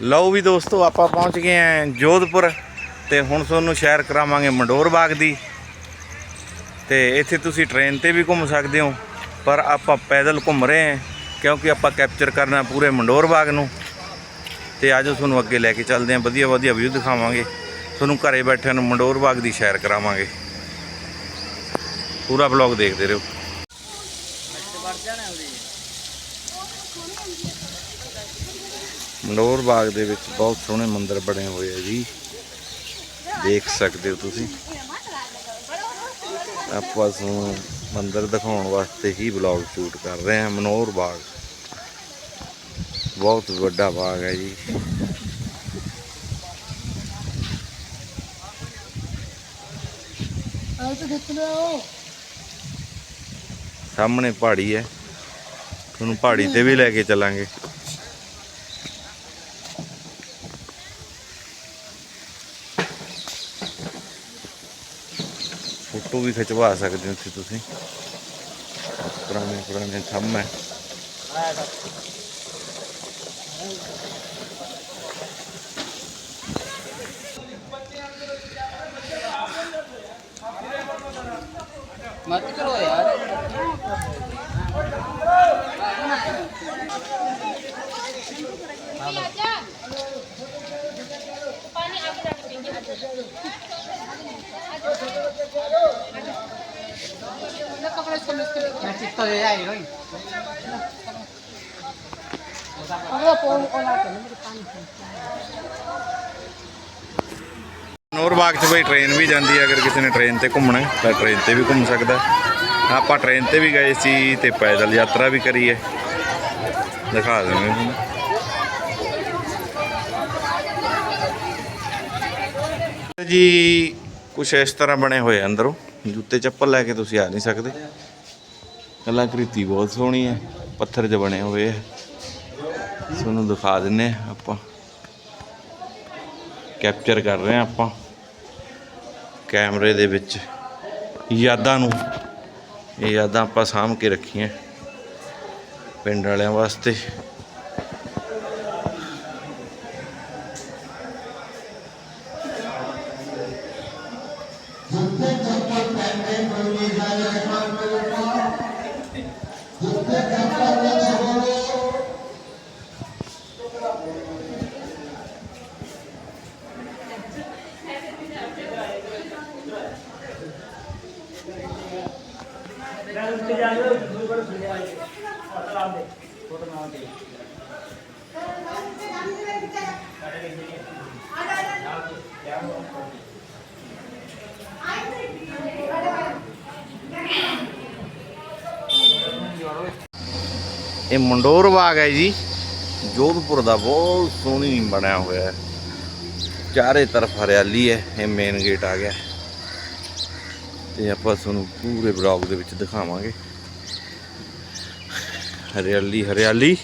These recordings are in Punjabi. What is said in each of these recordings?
ਲਓ ਵੀ ਦੋਸਤੋ, ਆਪਾਂ ਪਹੁੰਚ ਗਏ ਆਂ ਜੋਧਪੁਰ ਤੇ ਹੁਣ ਤੁਹਾਨੂੰ ਸ਼ਹਿਰ ਕਰਾਵਾਂਗੇ ਮੰਡੋਰ ਬਾਗ ਦੀ। ਤੇ ਇੱਥੇ ਤੁਸੀਂ ਟ੍ਰੇਨ ਤੇ ਵੀ ਘੁੰਮ ਸਕਦੇ ਹੋ, ਪਰ ਆਪਾਂ ਪੈਦਲ ਘੁੰਮ ਰਹੇ ਹਾਂ ਕਿਉਂਕਿ ਆਪਾਂ ਕੈਪਚਰ ਕਰਨਾ ਪੂਰੇ ਮੰਡੋਰ ਬਾਗ ਨੂੰ। ਤੇ ਆਜੋ ਤੁਹਾਨੂੰ ਅੱਗੇ ਲੈ ਕੇ ਚੱਲਦੇ ਆਂ ਵਧੀਆ ਵਧੀਆ ਵਿਊ ਦਿਖਾਵਾਂਗੇ। ਤੁਹਾਨੂੰ ਘਰੇ ਬੈਠਿਆਂ ਨੂੰ ਮੰਡੋਰ ਬਾਗ ਦੀ ਸੈਰ ਕਰਾਵਾਂਗੇ। ਪੂਰਾ ਬਲੌਗ ਦੇਖਦੇ ਰਹੋ। ਮੰਡੋਰ ਬਾਗ ਦੇ ਵਿੱਚ ਬਹੁਤ ਸੋਹਣੇ ਮੰਦਿਰ ਬਣੇ ਹੋਏ ਆ ਜੀ। ਦੇਖ ਸਕਦੇ ਹੋ ਤੁਸੀਂ। ਆਪਾਂ ਤੁਹਾਨੂੰ ਮੰਦਿਰ ਦਿਖਾਉਣ ਵਾਸਤੇ ਹੀ ਬਲੌਗ ਸ਼ੂਟ ਕਰ ਰਹੇ ਹਾਂ ਮਨੋਰ ਬਾਗ। ਬਹੁਤ ਵੱਡਾ ਬਾਗ ਹੈ ਜੀ। ਸਾਹਮਣੇ ਪਹਾੜੀ ਹੈ। ਤੁਹਾਨੂੰ ਪਹਾੜੀ ਤੇ ਵੀ ਲੈ ਕੇ ਚੱਲਾਂਗੇ। ਫੋਟੋ ਵੀ ਖਿਚਵਾ ਸਕਦੇ ਹੋ ਇੱਥੇ ਤੁਸੀਂ ਪੁਰਾਣੇ ਪੁਰਾਣੇ ਥੰਮ ਹੈ मत करो यार पानी ਨੋਰ ਬਾਗ 'ਚ ਬਈ ਟ੍ਰੇਨ ਵੀ ਜਾਂਦੀ ਹੈ, ਅਗਰ ਕਿਸੇ ਨੇ ਟ੍ਰੇਨ ਤੇ ਘੁੰਮਣਾ ਤਾਂ ਟ੍ਰੇਨ ਤੇ ਵੀ ਘੁੰਮ ਸਕਦਾ ਆਪਾਂ ਟ੍ਰੇਨ ਤੇ ਵੀ ਗਏ ਸੀ ਤੇ ਪੈਦਲ ਯਾਤਰਾ ਵੀ ਕਰੀ ਹੈ। ਦਿਖਾ ਦਿੰਦੇ ਤੁਹਾਨੂੰ। ਜੀ ਕੁਛ ਇਸ ਤਰ੍ਹਾਂ ਬਣੇ ਹੋਏ ਅੰਦਰੋਂ। ਜੁੱਤੇ ਚੱਪਲ ਲੈ ਕੇ ਤੁਸੀਂ ਆ ਨਹੀਂ ਸਕਦੇ। ਕਲਾਕ੍ਰਿਤੀ ਬਹੁਤ ਸੋਹਣੀ ਹੈ ਪੱਥਰ ਦੇ ਬਣੇ ਹੋਏ ਹੈ ਤੁਹਾਨੂੰ ਦਿਖਾ ਦਿੰਨੇ ਆ ਆਪਾਂ। ਕੈਪਚਰ ਕਰ ਰਹੇ ਹਾਂ ਆਪਾਂ। ਕੈਮਰੇ ਦੇ ਵਿੱਚ ਯਾਦਾਂ ਨੂੰ। ਇਹ ਯਾਦਾਂ ਆਪਾਂ ਸਾਂਭ ਕੇ ਰੱਖੀਆਂ। ਪਿੰਡ ਵਾਲਿਆਂ ਵਾਸਤੇ। ਇਹ ਮੰਡੋਰ ਬਾਗ ਹੈ ਜੀ। ਜੋਧਪੁਰ ਦਾ ਬਹੁਤ ਸੋਹਣੀ ਬਣਿਆ ਹੋਇਆ ਹੈ। ਚਾਰੇ ਤਰਫ ਹਰਿਆਲੀ ਹੈ, ਇਹ ਮੇਨ ਗੇਟ ਆ ਗਿਆ। ਤੇ ਆਪਾਂ ਤੁਹਾਨੂੰ ਪੂਰੇ ਬਲੌਗ ਦੇ ਵਿੱਚ ਦਿਖਾਵਾਂਗੇ। ਹਰਿਆਲੀ ਹਰਿਆਲੀ।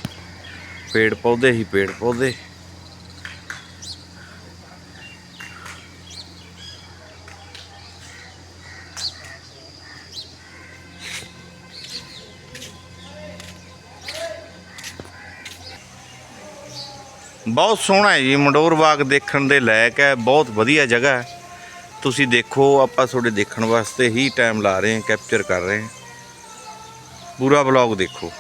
ਪੇੜ ਪੌਦੇ ਹੀ ਪੇੜ ਪੌਦੇ ਬਹੁਤ ਸੋਹਣਾ ਹੈ ਜੀ, ਮੰਡੋਰ ਬਾਗ ਦੇਖਣ ਦੇ ਲਾਇਕ ਹੈ, ਬਹੁਤ ਵਧੀਆ ਜਗ੍ਹਾ ਹੈ। ਤੁਸੀਂ ਦੇਖੋ, ਆਪਾਂ ਤੁਹਾਡੇ ਦੇਖਣ ਵਾਸਤੇ ਹੀ ਟਾਈਮ ਲਾ ਰਹੇ ਹਾਂ ਕੈਪਚਰ ਕਰ ਰਹੇ ਹਾਂ। ਪੂਰਾ ਬਲੌਗ ਦੇਖੋ।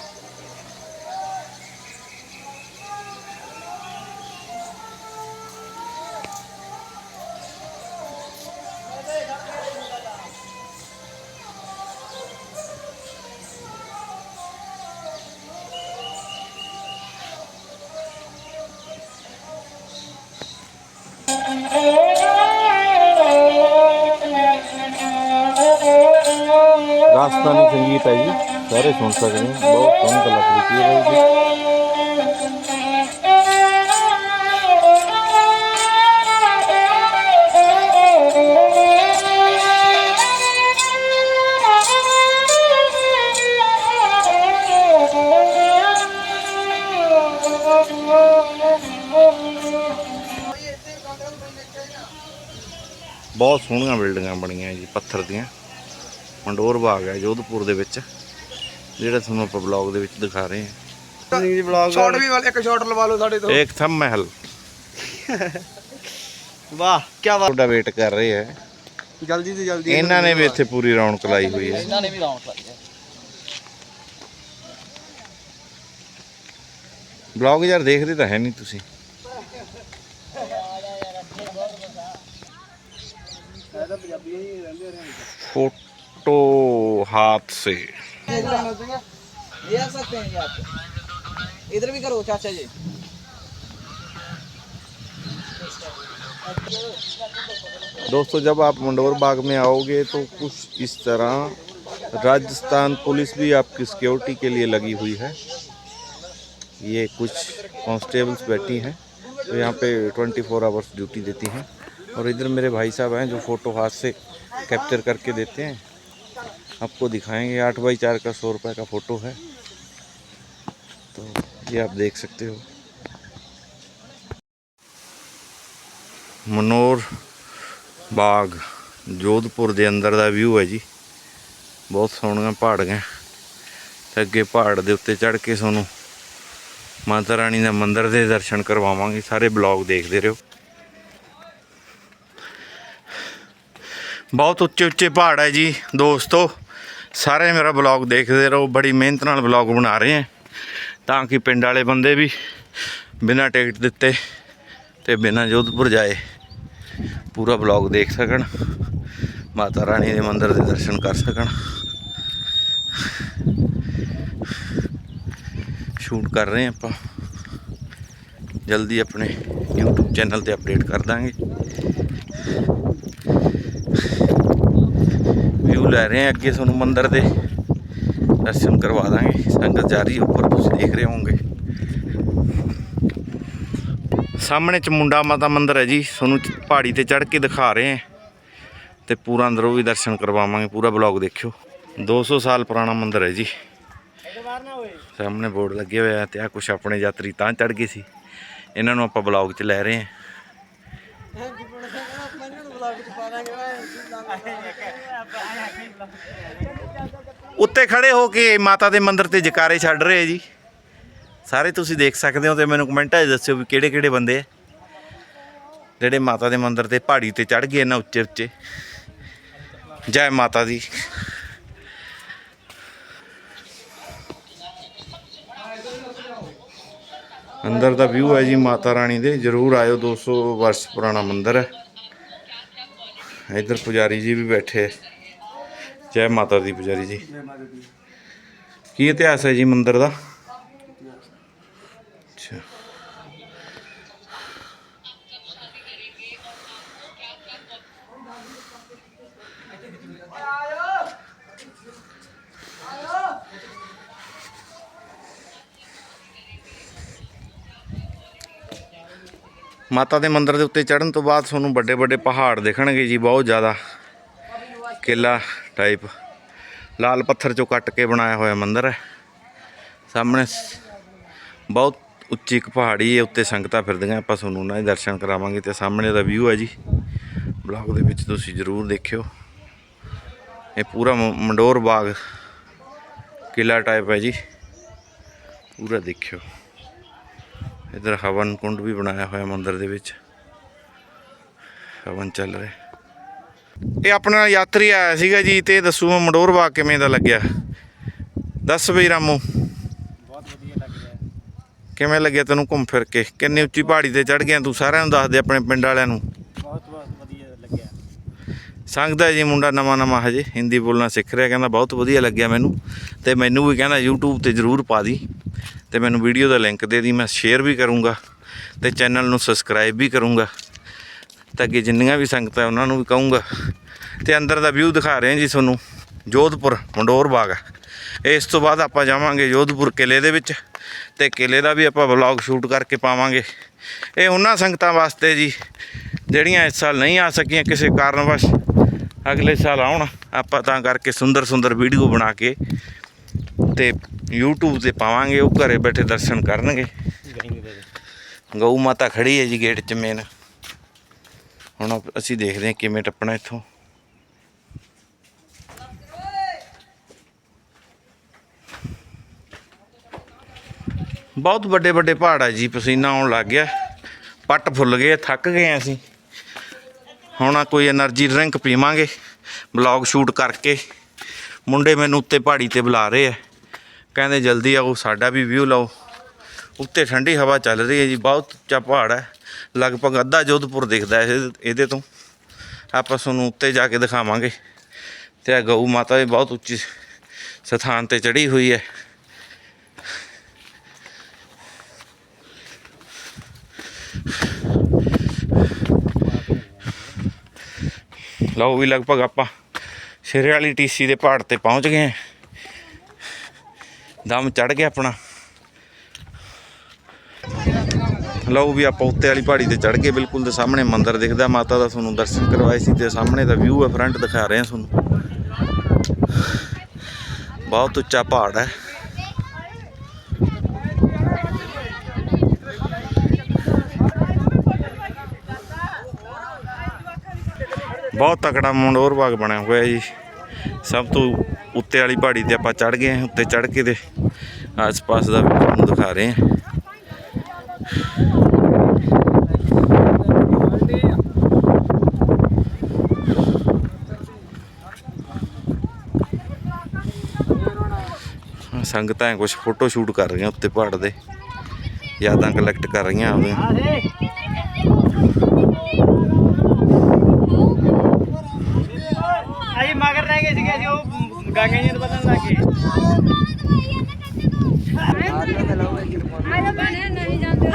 ਰਾਜਸਥਾਨੀ ਸੰਗੀਤ ਹੈ ਜੀ ਸਾਰੇ ਸੁਣ ਸਕਦੇ ਹੋ ਬਹੁਤ ਸੋਹਣੀ ਕਲਾਕ੍ਰਿਤੀ ਹੈ ਜੀ ਬਹੁਤ ਸੋਹਣੀਆਂ ਬਿਲਡਿੰਗਾਂ ਬਣੀਆਂ ਜੀ ਪੱਥਰ ਦੀਆਂ ਮੰਡੋਰ ਬਾਗ ਹੈ ਜੋਧਪੁਰ ਦੇ ਵਿੱਚ ਜਿਹੜਾ ਤੁਹਾਨੂੰ ਆਪਾਂ ਬਲੌਗ ਦੇ ਵਿੱਚ ਦਿਖਾ ਰਹੇ ਹਾਂ। ਸ਼ਾਰਟ ਵੀ ਵਾਲੇ ਇੱਕ ਸ਼ਾਰਟ ਲਵਾ ਲਓ ਸਾਡੇ ਤੋਂ। ਇੱਕ ਥੰਮ ਮਹਿਲ ਵਾਹ ਕੀ ਬਾਤ ਤੁਹਾਡਾ ਵੇਟ ਕਰ ਰਹੇ ਹੈ। ਜਲਦੀ ਤੋਂ ਜਲਦੀ ਇਹਨਾਂ ਨੇ ਵੀ ਇੱਥੇ ਪੂਰੀ ਰੌਣਕ ਲਾਈ ਹੋਈ ਹੈ। ਇਹਨਾਂ ਨੇ ਵੀ ਰੌਣਕ ਲਾਈ ਹੈ। ਬਲੌਗ ਯਾਰ ਦੇਖਦੇ ਤਾਂ ਹੈ ਨਹੀਂ ਤੁਸੀਂ। फ़ोटो हाथ से। ये आ सकते हैं ये आप। इधर भी करो चाचा जी। दोस्तों जब आप मंडोर बाग में आओगे तो कुछ इस तरह राजस्थान पुलिस भी आपकी सिक्योरिटी के लिए लगी हुई है। ये कुछ कांस्टेबल्स बैठी हैं तो यहाँ पे 24 फोर आवर्स ड्यूटी देती हैं। और इधर मेरे भाई साहब हैं जो फ़ोटो हाथ से कैप्चर करके देते हैं। आपको दिखाएंगे आठ बाई चार का सौ रुपये का फ़ोटो है तो ये आप देख सकते हो ਮਨੋਰ ਬਾਗ ਜੋਧਪੁਰ ਦੇ ਅੰਦਰ ਦਾ ਵਿਊ ਹੈ ਜੀ ਬਹੁਤ ਸੋਹਣੀਆਂ ਪਹਾੜੀਆਂ ਤੇ ਅੱਗੇ ਪਹਾੜ ਦੇ ਉੱਤੇ ਚੜ੍ਹ ਕੇ ਤੁਹਾਨੂੰ ਮਾਤਾ ਰਾਣੀ ਦਾ ਮੰਦਿਰ ਦੇ ਦਰਸ਼ਨ ਕਰਵਾਵਾਂਗੇ ਸਾਰੇ ਬਲੌਗ ਦੇਖਦੇ ਰਹੋ ਬਹੁਤ ਉੱਚੇ ਉੱਚੇ ਪਹਾੜ ਹੈ ਜੀ ਦੋਸਤੋ ਸਾਰੇ ਮੇਰਾ ਬਲੌਗ ਦੇਖਦੇ ਰਹੋ, ਬੜੀ ਮਿਹਨਤ ਨਾਲ ਬਲੌਗ ਬਣਾ ਰਹੇ ਹਾਂ। ਤਾਂ ਕਿ ਪਿੰਡ ਵਾਲੇ ਬੰਦੇ ਵੀ ਬਿਨਾਂ ਟਿਕਟ ਦਿੱਤੇ ਤੇ ਬਿਨਾਂ ਜੋਧਪੁਰ ਜਾਏ, ਪੂਰਾ ਬਲੌਗ ਦੇਖ ਸਕਣ, ਮਾਤਾ ਰਾਣੀ ਦੇ ਮੰਦਿਰ ਦੇ ਦਰਸ਼ਨ ਕਰ ਸਕਣ। ਸ਼ੂਟ ਕਰ ਰਹੇ ਆਪਾਂ। ਜਲਦੀ ਆਪਣੇ YouTube ਚੈਨਲ ਤੇ ਅਪਡੇਟ ਕਰ ਦਾਂਗੇ। ਵਿਊ ਲੈ ਰਹੇ ਹਾਂ ਅੱਗੇ ਤੁਹਾਨੂੰ ਮੰਦਿਰ ਦੇ ਦਰਸ਼ਨ ਕਰਵਾ ਦਾਂਗੇ। ਸੰਗਤ ਜਾ ਰਹੀ ਉੱਪਰ, ਤੁਸੀਂ ਦੇਖ ਰਹੇ ਹੋਵੋਗੇ। ਸਾਹਮਣੇ ਚਮੁੰਡਾ ਮਾਤਾ ਮੰਦਿਰ ਹੈ ਜੀ। ਤੁਹਾਨੂੰ ਪਹਾੜੀ ਤੇ ਚੜ੍ਹ ਕੇ ਦਿਖਾ ਰਹੇ ਹਾਂ। ਤੇ ਪੂਰਾ ਅੰਦਰੋਂ ਵੀ ਦਰਸ਼ਨ ਕਰਵਾਵਾਂਗੇ, ਪੂਰਾ ਬਲੌਗ ਦੇਖਿਓ। 200 ਸਾਲ ਪੁਰਾਣਾ ਮੰਦਿਰ ਹੈ ਜੀ। ਸਾਹਮਣੇ ਬੋਰਡ ਲੱਗੇ ਹੋਇਆ ਤੇ ਆ ਕੁਛ ਆਪਣੇ ਯਾਤਰੀ ਤਾਂ ਚੜ੍ਹ ਗਏ ਸੀ। ਇਹਨਾਂ ਨੂੰ ਆਪਾਂ ਬਲੌਗ 'ਚ ਲੈ ਰਹੇ ਹਾਂ। ਉੱਤੇ ਖੜੇ ਹੋ ਕੇ ਮਾਤਾ ਦੇ ਮੰਦਿਰ ਤੇ ਜਕਾਰੇ ਛੱਡ ਰਹੇ ਜੀ। ਸਾਰੇ ਤੁਸੀਂ ਦੇਖ ਸਕਦੇ ਹੋ ਤੇ ਮੈਨੂੰ ਕਮੈਂਟਾਂ 'ਚ ਦੱਸਿਓ ਵੀ ਕਿਹੜੇ ਕਿਹੜੇ ਬੰਦੇ ਆ। ਜਿਹੜੇ ਮਾਤਾ ਦੇ ਮੰਦਿਰ ਤੇ ਪਹਾੜੀ ਤੇ ਚੜ ਗਏ ਨਾ ਉੱਚੇ ਉੱਚੇ। ਜੈ ਮਾਤਾ ਦੀ। ਅੰਦਰ ਦਾ ਵਿਊ ਹੈ ਜੀ ਮਾਤਾ ਰਾਣੀ ਦੇ। ਜਰੂਰ ਆਇਓ 200 ਵਰਸ਼ ਪੁਰਾਣਾ ਮੰਦਿਰ ਹੈ। ਇੱਧਰ ਪੁਜਾਰੀ ਜੀ ਵੀ ਬੈਠੇ ਜੈ ਮਾਤਾ ਦੀ ਪੁਜਾਰੀ ਜੀ। ਕੀ ਇਤਿਹਾਸ ਹੈ ਜੀ ਮੰਦਿਰ ਦਾ? ਅੱਛਾ। ਮਾਤਾ ਦੇ ਮੰਦਿਰ ਦੇ ਉੱਤੇ ਚੜ੍ਹਨ ਤੋਂ ਬਾਅਦ ਤੁਹਾਨੂੰ ਵੱਡੇ ਵੱਡੇ ਪਹਾੜ ਦੇਖਣਗੇ ਜੀ, ਬਹੁਤ ਜ਼ਿਆਦਾ। ਕਿਲਾ ਟਾਈਪ ਲਾਲ ਪੱਥਰ ਚੋਂ ਕੱਟ ਕੇ ਬਣਾਇਆ ਹੋਇਆ ਮੰਦਿਰ ਹੈ। ਸਾਹਮਣੇ ਬਹੁਤ ਉੱਚੀ ਇੱਕ ਪਹਾੜੀ ਹੈ, ਉੱਤੇ ਸੰਗਤਾਂ ਫਿਰਦੀਆਂ। ਆਪਾਂ ਤੁਹਾਨੂੰ ਉਹਨਾਂ ਦੇ ਦਰਸ਼ਨ ਕਰਾਵਾਂਗੇ ਤੇ ਸਾਹਮਣੇ ਦਾ ਵਿਊ ਹੈ ਜੀ। ਬਲੌਗ ਦੇ ਵਿੱਚ ਤੁਸੀਂ ਜ਼ਰੂਰ ਦੇਖਿਓ। ਇਹ ਪੂਰਾ ਮ- ਮੰਡੋਰ ਬਾਗ ਕਿਲਾ ਟਾਈਪ ਹੈ ਜੀ। ਪੂਰਾ ਦੇਖਿਓ। ਇਧਰ ਹਵਨ ਕੁੰਡ ਵੀ ਬਣਾਇਆ ਹੋਇਆ ਮੰਦਿਰ ਦੇ ਵਿੱਚ। ਹਵਨ ਚੱਲ ਰਿਹਾ। ਇਹ ਆਪਣਾ ਯਾਤਰੀ ਆਇਆ ਸੀਗਾ ਜੀ ਤੇ ਦੱਸੂ ਮੈਂ ਮੰਡੋਰ ਬਾਗ ਕਿਵੇਂ ਦਾ ਲੱਗਿਆ। ਦੱਸ ਬਈ ਰਾਮੂ। ਬਹੁਤ ਵਧੀਆ ਲੱਗ ਰਿਹਾ ਹੈ। ਕਿਵੇਂ ਲੱਗਿਆ ਤੈਨੂੰ ਘੁੰਮ ਫਿਰ ਕੇ? ਕਿੰਨੀ ਉੱਚੀ ਪਹਾੜੀ ਤੇ ਚੜ ਗਿਆ ਤੂੰ? ਸਾਰਿਆਂ ਨੂੰ ਦੱਸ ਦੇ ਆਪਣੇ ਪਿੰਡ ਵਾਲਿਆਂ ਨੂੰ। ਬਹੁਤ ਬਹੁਤ ਵਧੀਆ ਲੱਗਿਆ। ਸੰਗਦਾ ਜੀ ਮੁੰਡਾ ਨਵਾਂ ਨਵਾਂ ਹਜੇ ਹਿੰਦੀ ਬੋਲਣਾ ਸਿੱਖ ਰਿਹਾ ਕਹਿੰਦਾ ਬਹੁਤ ਵਧੀਆ ਲੱਗਿਆ ਮੈਨੂੰ। ਤੇ ਮੈਨੂੰ ਵੀ ਕਹਿੰਦਾ YouTube ਤੇ ਜ਼ਰੂਰ ਪਾ ਦੀ। ਤੇ ਮੈਨੂੰ ਵੀਡੀਓ ਦਾ ਲਿੰਕ ਦੇ ਦੀ ਮੈਂ ਸ਼ੇਅਰ ਵੀ ਕਰੂੰਗਾ। ਤੇ ਚੈਨਲ ਨੂੰ ਸਬਸਕ੍ਰਾਈਬ ਵੀ ਕਰੂੰਗਾ। ਤਾਂ ਅੱਗੇ ਜਿੰਨੀਆਂ ਵੀ ਸੰਗਤਾਂ ਉਹਨਾਂ ਨੂੰ ਵੀ ਕਹੂੰਗਾ। ਤੇ ਅੰਦਰ ਦਾ ਵਿਊ ਦਿਖਾ ਰਹੇ ਹਾਂ ਜੀ ਤੁਹਾਨੂੰ। ਜੋਧਪੁਰ, ਮੰਡੋਰ ਬਾਗ। ਇਸ ਤੋਂ ਬਾਅਦ ਆਪਾਂ ਜਾਵਾਂਗੇ ਜੋਧਪੁਰ ਕਿਲੇ ਦੇ ਵਿੱਚ। ਤੇ ਕਿਲੇ ਦਾ ਵੀ ਆਪਾਂ ਵਲੌਗ ਸ਼ੂਟ ਕਰਕੇ ਪਾਵਾਂਗੇ। ਇਹ ਉਹਨਾਂ ਸੰਗਤਾਂ ਵਾਸਤੇ ਜੀ, ਜਿਹੜੀਆਂ ਇਸ ਸਾਲ ਨਹੀਂ ਆ ਸਕੀਆਂ ਕਿਸੇ ਕਾਰਨ ਕਾਰਨਵਸ਼। ਅਗਲੇ ਸਾਲ ਆਉਣ। ਆਪਾਂ ਤਾਂ ਕਰਕੇ ਸੁੰਦਰ ਸੁੰਦਰ ਵੀਡੀਓ ਬਣਾ ਕੇ ਤੇ YouTube ਤੇ ਪਾਵਾਂਗੇ। ਉਹ ਘਰੇ ਬੈਠੇ ਦਰਸ਼ਨ ਕਰਨਗੇ। ਗਊ ਮਾਤਾ ਖੜੀ ਹੈ ਜੀ ਗੇਟ 'ਚ ਮੇਨ ਹੁਣ ਅਸੀਂ ਦੇਖਦੇ ਹਾਂ ਕਿਵੇਂ ਟੱਪਣਾ ਇੱਥੋਂ। ਬਹੁਤ ਵੱਡੇ ਵੱਡੇ ਪਹਾੜ ਆ ਜੀ, ਪਸੀਨਾ ਆਉਣ ਲੱਗ ਗਿਆ। ਪੱਟ ਫੁੱਲ ਗਏ, ਥੱਕ ਗਏ ਅਸੀਂ। ਹੁਣ ਕੋਈ એનર્ਜੀ ਡਰਿੰਕ ਪੀਵਾਂਗੇ ਬਲੌਗ ਸ਼ੂਟ ਕਰਕੇ। ਮੁੰਡੇ ਮੈਨੂੰ ਉੱਤੇ ਪਹਾੜੀ ਤੇ ਬੁਲਾ ਰਹੇ ਆ। ਕਹਿੰਦੇ ਜਲਦੀ ਆਓ, ਸਾਡਾ ਵੀ ਵਿਊ ਲਓ। ਉੱਤੇ ਠੰਡੀ ਹਵਾ ਚੱਲ ਰਹੀ ਹੈ ਜੀ, ਬਹੁਤ ਉੱਚਾ ਪਹਾੜ ਹੈ। ਲਗਭਗ ਅੱਧਾ ਜੋਧਪੁਰ ਦਿਖਦਾ ਇਹ- ਇਹਦੇ ਤੋਂ। ਆਪਾਂ ਤੁਹਾਨੂੰ ਉੱਤੇ ਜਾ ਕੇ ਦਿਖਾਵਾਂਗੇ। ਤੇ ਆ ਗਊ ਮਾਤਾ ਵੀ ਬਹੁਤ ਉੱਚੀ ਸਥਾਨ ਤੇ ਚੜੀ ਹੋਈ ਹੈ। ਲਓ ਵੀ ਲਗਭਗ ਆਪਾਂ ਸ਼ੇਰੇ ਵਾਲੀ ਟੀਸੀ ਦੇ ਪਹਾੜ ਤੇ ਪਹੁੰਚ ਗਏ ਹਾਂ। ਦਮ ਚੜ ਗਿਆ ਆਪਣਾ। ਲਓ ਵੀ ਆਪਾਂ ਉੱਤੇ ਵਾਲੀ ਪਹਾੜੀ ਤੇ ਚੜ ਕੇ ਬਿਲਕੁਲ ਦੇ ਸਾਹਮਣੇ ਮੰਦਿਰ ਦਿਖਦਾ, ਮਾਤਾ ਦਾ ਤੁਹਾਨੂੰ ਦਰਸ਼ਨ ਕਰਵਾਏ ਸੀ ਤੇ ਸਾਹਮਣੇ ਦਾ ਵਿਊ ਹੈ ਫਰੰਟ ਦਿਖਾ ਰਹੇ ਹਾਂ ਤੁਹਾਨੂੰ। ਬਹੁਤ ਉੱਚਾ ਪਹਾੜ ਹੈ। ਬਹੁਤ ਤਕੜਾ ਮੰਡੋਰ ਬਾਗ ਬਣਿਆ ਹੋਇਆ ਜੀ। ਸਭ ਤੋਂ ਉੱਤੇ ਵਾਲੀ ਪਹਾੜੀ ਤੇ ਆਪਾਂ ਚੜ ਗਏ ਹਾਂ ਉੱਤੇ ਚੜ ਕੇ ਦੇ ਆਸ-ਪਾਸ ਦਾ ਵੀ ਤੁਹਾਨੂੰ ਦਿਖਾ ਰਹੇ ਹਾਂ ਸੰਗਤਾਂ ਕੁਝ ਫੋਟੋ ਸ਼ੂਟ ਕਰ ਰਹੀਆਂ ਉੱਤੇ ਪਹਾੜ ਦੇ। ਯਾਦਾਂ ਕਲੈਕਟ ਕਰ ਰਹੀਆਂ ਆਪਦੀਆਂ। ਅਸੀਂ ਮਗਰ ਰਹਿ ਗਏ ਸੀਗੇ ਜੀ ਉਹ ਗਾਂਗੇ ਜੀ ਨੂੰ ਬਦਲਣ ਲੱਗ ਗਏ। ਅਰੇ ਬਣੇ ਨਹੀਂ ਜਾਂਦੇ।